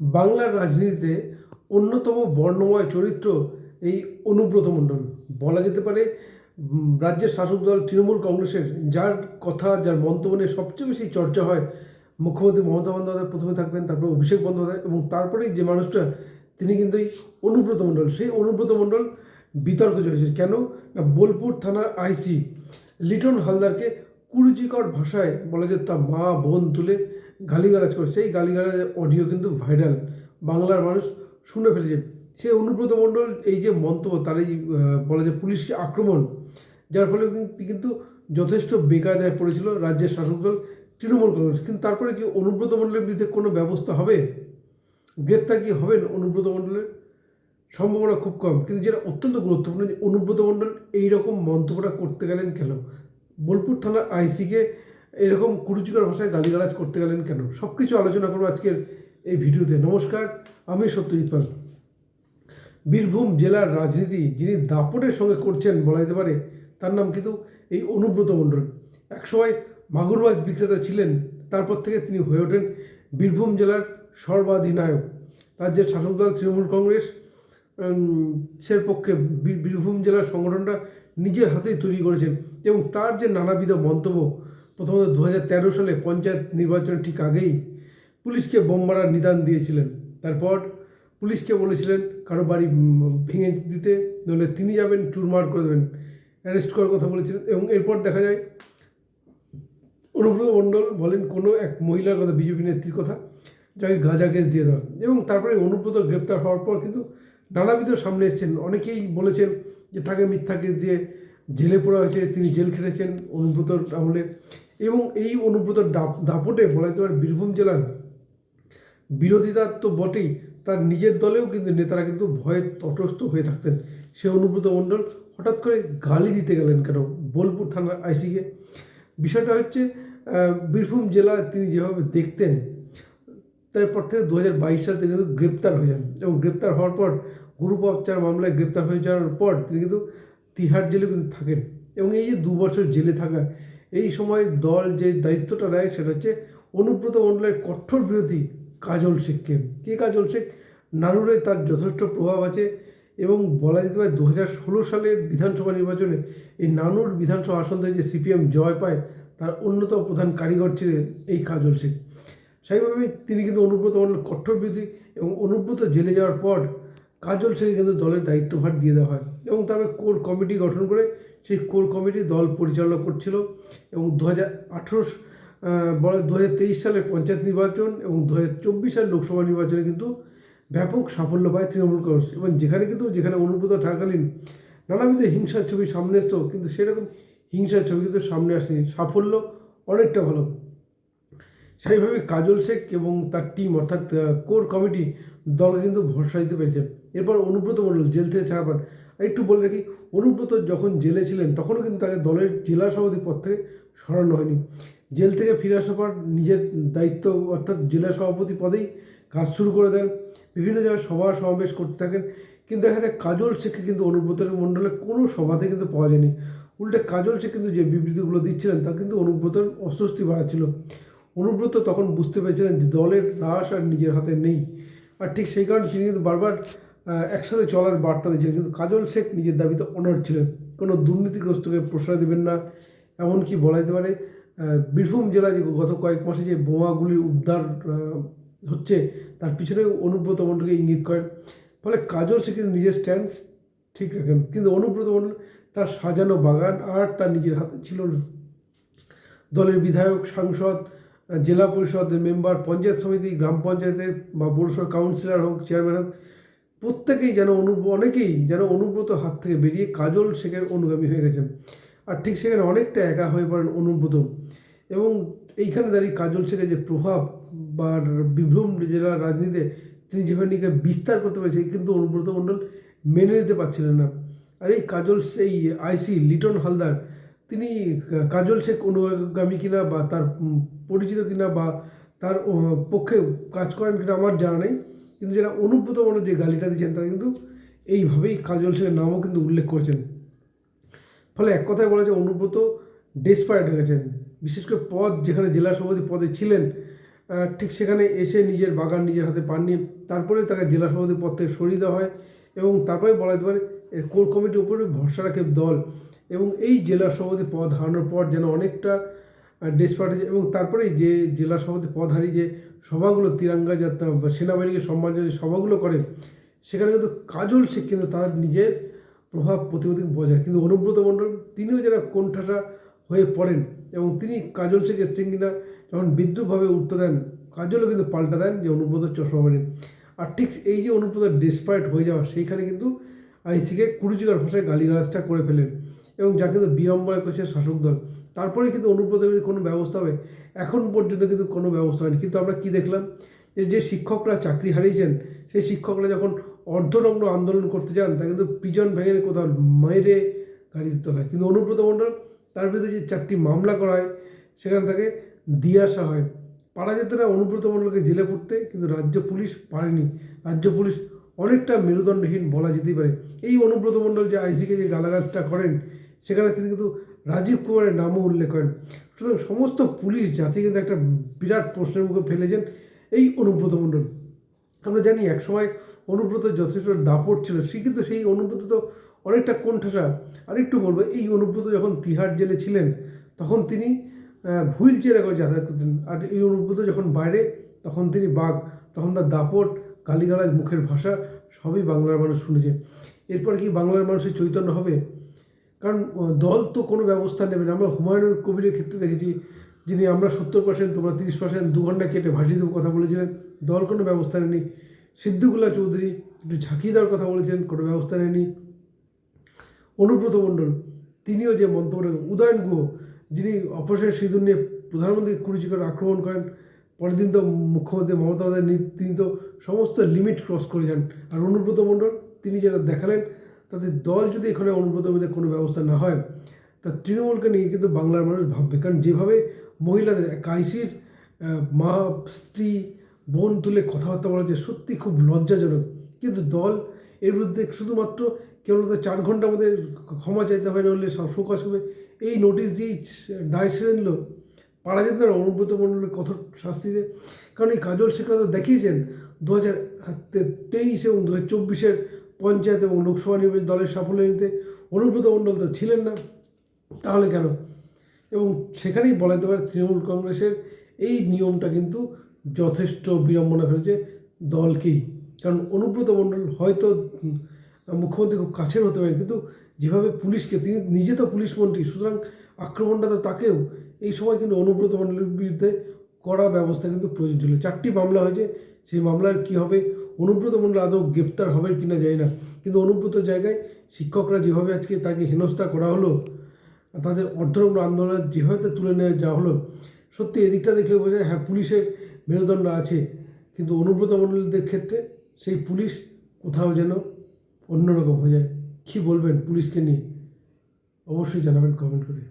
বাংলার রাজনীতিতে অন্যতম বর্ণময় চরিত্র এই অনুব্রত মণ্ডল। বলা যেতে পারে রাজ্যের শাসক দল তৃণমূল কংগ্রেসের, যার কথা, যার মন্তব্য নিয়ে সবচেয়ে বেশি চর্চা হয়, মুখ্যমন্ত্রী মমতা বন্দ্যোপাধ্যায় প্রথমে থাকবেন, তারপর অভিষেক বন্দ্যোপাধ্যায় এবং তারপরেই যে মানুষটা, তিনি কিন্তু এই অনুব্রত মণ্ডল। সেই অনুব্রত মণ্ডল বিতর্ক চলেছে কেন? না, বোলপুর থানার আইসি লিটন হালদারকে কুরুচিকর ভাষায় বলা যায় তার মা বোন তুলে গালিগালাজ করে। সেই গালিগালাজ অডিও কিন্তু ভাইরাল বাংলার মানুষ শুনে ফেলেছে। সে অনুব্রত মণ্ডল এই যে মন্তব্য, তার এই বলা যায় পুলিশকে আক্রমণ, যার ফলে কিন্তু- কিন্তু যথেষ্ট বেকায়দায় পড়েছিল রাজ্যের শাসক দল তৃণমূল কংগ্রেস। কিন্তু তারপরে কি অনুব্রত মণ্ডলের বিরুদ্ধে কোনো ব্যবস্থা হবে? গ্রেপ্তার কি হবেন অনুব্রত মণ্ডলের? সম্ভাবনা খুব কম। কিন্তু যেটা অত্যন্ত গুরুত্বপূর্ণ, যে অনুব্রত মণ্ডল এইরকম মন্তব্যটা করতে গেলেন কেন? বোলপুর থানার আইসিকে এরকম কুরুচিকর ভাষায় গালিগালাজ করতে গেলেন কেন? সব কিছু আলোচনা করব আজকের এই ভিডিওতে। নমস্কার, আমি সত্যজিৎ পাল। বীরভূম জেলার রাজনীতি যিনি দাপটের সঙ্গে করছেন বলা যেতে পারে, তার নাম কিন্তু এই অনুব্রত মণ্ডল। একসময় মাগুর মাছ বিক্রেতা ছিলেন, তারপর থেকে তিনি হয়ে ওঠেন বীরভূম জেলার সর্বাধিনায়ক। রাজ্যের শাসক দল তৃণমূল কংগ্রেস সের পক্ষে বীরভূম জেলার সংগঠনটা নিজের হাতেই তৈরি করেছেন এবং তার যে নানাবিধ মন্তব্য প্রথমত দু সালে পঞ্চায়েত নির্বাচনের ঠিক আগেই পুলিশকে বোম মারার নিদান দিয়েছিলেন। তারপর পুলিশকে বলেছিলেন, কারও বাড়ি ভেঙে দিতে, নইলে তিনি যাবেন, চুরমার করে দেবেন। অ্যারেস্ট করার কথা বলেছিলেন এবং এরপর দেখা যায়, অনুব্রত মণ্ডল বলেন, কোনো এক মহিলার কথা, বিজেপি নেত্রীর কথা, যাকে গাঁজা কেস দিয়ে দেওয়া এবং তারপরে অনুব্রত গ্রেপ্তার হওয়ার পর কিন্তু নানাবিধ সামনে এসেছেন। অনেকেই বলেছেন যে, তাকে মিথ্যা কেস দিয়ে জেলে পড়া হয়েছে, তিনি জেল খেটেছেন। অনুব্রতর আমলে এবং এই অনুব্রতর দাপ- দাপটে বলা যেতে পারে বীরভূম জেলার বিরোধিতা তো বটেই, তার নিজের দলেও কিন্তু নেতারা কিন্তু ভয়ে তটস্থ হয়ে থাকতেন। সে অনুব্রত মণ্ডল হঠাৎ করে গালি দিতে গেলেন কেন? বোলপুর থানার আইসিকে। বিষয়টা হচ্ছে বীরভূম জেলা তিনি যেভাবে দেখতেন, তারপর থেকে দু হাজার বাইশ সালে তিনি কিন্তু গ্রেপ্তার হয়ে যান এবং গ্রেপ্তার হওয়ার পর গ্রুপ অফচার মামলায় গ্রেপ্তার হয়ে যাওয়ার পর তিনি কিন্তু তিহার জেলে কিন্তু থাকেন এবং এই যে দু বছর জেলে থাকা এই সময় দল যে দায়িত্বটা নেয় সেটা হচ্ছে অনুব্রত মণ্ডলের কঠোর বিরোধী কাজল শেখকে। কে কাজল শেখ? নানুরে তার যথেষ্ট প্রভাব আছে এবং বলা যেতে পারে দু হাজার ষোলো সালের বিধানসভা নির্বাচনে এই নানুর বিধানসভা আসন থেকে যে সিপিএম জয় পায়, তার অন্যতম প্রধান কারিগর ছিলেন এই কাজল শেখ। সেইভাবেই তিনি কিন্তু অনুব্রত মণ্ডল কঠোর বিরোধী এবং অনুব্রত জেলে যাওয়ার পর কাজল শেখকে কিন্তু দলের দায়িত্বভার দিয়ে দেওয়া হয় এবং তারপরে কোর কমিটি গঠন করে সেই কোর কমিটি দল পরিচালনা করছিল এবং দু হাজার আঠেরো দু হাজার তেইশ সালের পঞ্চায়েত নির্বাচন এবং দু হাজার চব্বিশ সালের লোকসভা নির্বাচনে কিন্তু ব্যাপক সাফল্য পায় তৃণমূল কংগ্রেস। এবং যেখানে কিন্তু যেখানে অনুব্রত থাকাকালীন নানাবিধ হিংসার ছবি সামনে আসতো কিন্তু সেরকম হিংসার ছবি কিন্তু সামনে আসেনি। সাফল্য অনেকটা ভালো। সেইভাবে কাজল শেখ এবং তার টিম অর্থাৎ কোর কমিটি দলকে কিন্তু ভরসা দিতে পেরেছে। এরপর অনুব্রত মণ্ডল জেল থেকে ছাড়া পান। একটু বলে রাখি, অনুব্রত যখন জেলে ছিলেন, তখনও কিন্তু তাকে দলের জেলা সভাপতি পদ থেকে সরানো হয়নি। জেল থেকে ফিরে আসার পর নিজের দায়িত্ব অর্থাৎ জেলা সভাপতি পদেই কাজ শুরু করে দেন। বিভিন্ন জায়গায় সভা সমাবেশ করতে থাকেন। কিন্তু এখানে কাজল শেখকে কিন্তু অনুব্রতের মণ্ডলে কোনো সভাতে কিন্তু পাওয়া যায়নি। উল্টে কাজল শেখ কিন্তু যে বিবৃতিগুলো দিচ্ছিলেন, তা কিন্তু অনুব্রতের অস্বস্তি বাড়াচ্ছিল অনুব্রত তখন বুঝতে পেরেছিলেন যে দলের হ্রাস আর নিজের হাতে নেই। আর ঠিক সেই কারণে তিনি কিন্তু বারবার একসাথে চলার বার্তা দিয়েছিলেন। কিন্তু কাজল শেখ নিজের দাবিতে অনড় ছিলেন। কোনো দুর্নীতিগ্রস্তকে প্রশ্রয় দেবেন না, এমনকি বলা যেতে পারে বীরভূম জেলায় যে গত কয়েক মাসে যে বোমাগুলির উদ্ধার হচ্ছে, তার পিছনে অনুব্রত মণ্ডলকে ইঙ্গিত করেন। ফলে কাজল শেখ কিন্তু নিজের স্ট্যান্ড ঠিক রাখেন। কিন্তু অনুব্রত মণ্ডল তার সাজানো বাগান আর তার নিজের হাতে ছিল না। দলের বিধায়ক, সাংসদ জেলা পরিষদের মেম্বার, পঞ্চায়েত সমিতি, গ্রাম পঞ্চায়েতের বা পৌরসভা কাউন্সিলর হোক চেয়ারম্যান হোক প্রত্যেকেই যেন অনু অনেকেই যেন অনুব্রত হাত থেকে বেরিয়ে কাজল শেখের অনুগামী হয়ে গেছেন। আর ঠিক সেখানে অনেকটা একা হয়ে পড়েন অনুব্রত। এবং এইখানে দাঁড়িয়ে কাজল শেখের যে প্রভাব বা বীরভূম জেলার রাজনীতিতে তিনি যেভাবে নিজেকে বিস্তার করতে পেরেছে কিন্তু অনুব্রত মণ্ডল মেনে নিতে পারছিলেন না। আর এই কাজল এই আইসি লিটন হালদার, তিনি কাজল শেখ অনুগামী কিনা বা তার পরিচিত কিনা বা তার পক্ষে কাজ করেন কিনা আমার জানা নেই। কিন্তু যারা অনুব্রত মনে যে গালিটা দিয়েছেন তারা কিন্তু এইভাবেই কাজল শেখের নামও কিন্তু উল্লেখ করেছেন। ফলে এক কথায় বলা যায় অনুব্রত ডেসপায়ার্ড হয়ে গেছেন। বিশেষ করে পদ যেখানে জেলা সভাপতি পদে ছিলেন ঠিক সেখানে এসে নিজের বাগান নিজের হাতে পাননি। তারপরে তাকে জেলা সভাপতি পদ থেকে সরিয়ে দেওয়া হয় এবং তারপরে বলা যেতে পারে এর কোর কমিটির উপরে ভরসা রাখে দল। এবং এই জেলা সভাপতি পদ হারানোর পর যেন অনেকটা ডেসপার্ট হয়েছে এবং তারপরে যে জেলা সভাপতি পদ হারিয়ে যে সভাগুলো, তিরঙ্গা যাত্রা বা সেনাবাহিনীকে সম্মান জানিয়ে সভাগুলো করে, সেখানে কিন্তু কাজল শেখ কিন্তু তার নিজের প্রভাব প্রতিপত্তি বজায় কিন্তু অনুব্রত মণ্ডল, তিনিও যারা কোণঠাসা হয়ে পড়েন এবং তিনি কাজল শেখ এসছেন কিনা, যখন বিদ্রুপভাবে উত্তর দেন, কাজলও কিন্তু পাল্টা দেন যে অনুব্রত চশমা মানেন আর ঠিক এই যে অনুব্রত ডেসপাইট হয়ে যাওয়া, সেইখানে কিন্তু আইসিকে কুরুচিকর ভাষায় গালিগালাজটা করে ফেলেন এবং যা কিন্তু বিড়ম্বনা করেছে শাসক দল। তারপরে কিন্তু অনুব্রতের কোনো ব্যবস্থা হবে। এখন পর্যন্ত কিন্তু কোনো ব্যবস্থা হয়নি। কিন্তু আমরা কি দেখলাম? যে যে শিক্ষকরা চাকরি হারিয়েছেন, সেই শিক্ষকরা যখন অর্ধনগ্ন আন্দোলন করতে যান, তা কিন্তু পিজন ভেঙে কোথাও মেরে গাড়িতে তোলা হয়। কিন্তু অনুব্রত মণ্ডল, তার বিরুদ্ধে যে চারটি মামলা করা হয়, সেখানে তাকে দিয়ে আসা হয়। পারা যেত না অনুব্রত মণ্ডলকে জেলে পড়তে, কিন্তু রাজ্য পুলিশ পারেনি। রাজ্য পুলিশ অনেকটা মেরুদণ্ডহীন বলা যেতেই পারে। এই অনুব্রত মণ্ডল যে আইসিকে যে গালাগালটা করেন, সেখানে তিনি কিন্তু রাজীব কুমারের নামও উল্লেখ করেন। সুতরাং সমস্ত পুলিশ জাতি কিন্তু একটা বিরাট প্রশ্নের মুখে ফেলেছেন এই অনুব্রত মণ্ডল। আমরা জানি একসময় অনুব্রত যথেষ্ট দাপট ছিল, সে কিন্তু সেই অনুব্রত তো অনেকটা কোণঠাসা। আরেকটু বলব, এই অনুব্রত যখন তিহার জেলে ছিলেন, তখন তিনি হুইল চেয়ারে করে যাতায়াত করতেন। আর এই অনুব্রত যখন বাইরে, তখন তিনি বাঘ, তখন তার দাপট, গালিগালাজ, মুখের ভাষা, সবই বাংলার মানুষ শুনেছে। এরপর কি বাংলার মানুষের চৈতন্য হবে? কারণ দল তো কোনো ব্যবস্থা নেবে না। আমরা হুমায়ুন কবিরের ক্ষেত্রে দেখেছি, যিনি আমরা সত্তর পার্সেন্ট তোমরা তিরিশ পার্সেন্ট দু ঘণ্টা কেটে ভাসিয়ে দেবো কথা বলেছিলেন। দল কোনো ব্যবস্থা নেয়নি। সিদ্ধুগুলা চৌধুরী একটু ঝাঁকিয়ে দেওয়ার কথা বলেছেন কোনো ব্যবস্থা নেয়নি। অনুব্রত মণ্ডল, তিনিও যে মন্তব্য উদয়ন গুহ, যিনি অপারেশন সিঁদুর নিয়ে প্রধানমন্ত্রী কুরুচিকর আক্রমণ করেন, পরের দিন তো মুখ্যমন্ত্রী মমতা তিনি তো সমস্ত লিমিট ক্রস করে যান। আর অনুব্রত মণ্ডল, তিনি যেটা দেখালেন তাদের দল যদি এখানে অনুব্রত মধ্যে কোনো ব্যবস্থা না হয়, তা তৃণমূলকে নিয়ে কিন্তু বাংলার মানুষ ভাববে। কারণ যেভাবে মহিলাদের, এক আইসির মা, স্ত্রী, বোন তুলে কথাবার্তা বলা যে সত্যি খুব লজ্জাজনক। কিন্তু দল এর বিরুদ্ধে শুধুমাত্র কেবল তাদের চার ঘণ্টার মধ্যে ক্ষমা চাইতে হবে নইলে সব শোকাস হবে এই নোটিশ দিয়েই দায় সেরে নিল পারা যেত না অনুব্রত মণ্ডলের কঠোর শাস্তিতে। কারণ এই কাজল শেখরা তো দেখিয়েছেন, দু হাজার তেইশ এবং দু হাজার চব্বিশের পঞ্চায়েত এবং লোকসভা নির্বাচন দলের সাফল্য নিতে অনুব্রত মণ্ডল তো ছিলেন না। তাহলে কেন? এবং সেখানেই বলা যেতে পারে তৃণমূল কংগ্রেসের এই নিয়মটা কিন্তু যথেষ্ট বিড়ম্বনা ফেলেছে দলকেই। কারণ অনুব্রত মণ্ডল হয়তো মুখ্যমন্ত্রী খুব কাছের হতে পারেন, কিন্তু যেভাবে পুলিশকে তিনি নিজে তো পুলিশ মন্ত্রী, সুতরাং আক্রমণটা তো তাকেও এই সময় কিন্তু অনুব্রত মণ্ডলের বিরুদ্ধে করা ব্যবস্থা কিন্তু প্রয়োজন ছিল। চারটি মামলা হয়েছে, সেই মামলার কী হবে অনুব্রত মণ্ডল আদৌ গ্রেপ্তার হবে কি না জানি না। কিন্তু অনুব্রত জায়গায় শিক্ষকরা যেভাবে আজকে তাকে হেনস্থা করা হলো, তাদের অর্ধনগ্ন আন্দোলন যেভাবে তুলে নিয়ে যাওয়া হলো, সত্যি এদিকটা দেখলে বোঝা যায় হ্যাঁ পুলিশের মেরুদণ্ড আছে। কিন্তু অনুব্রত মণ্ডলদের ক্ষেত্রে সেই পুলিশ কোথাও যেন অন্যরকম হয়ে যায়। কী বলবেন পুলিশকে নিয়ে? অবশ্যই জানাবেন, কমেন্ট করে।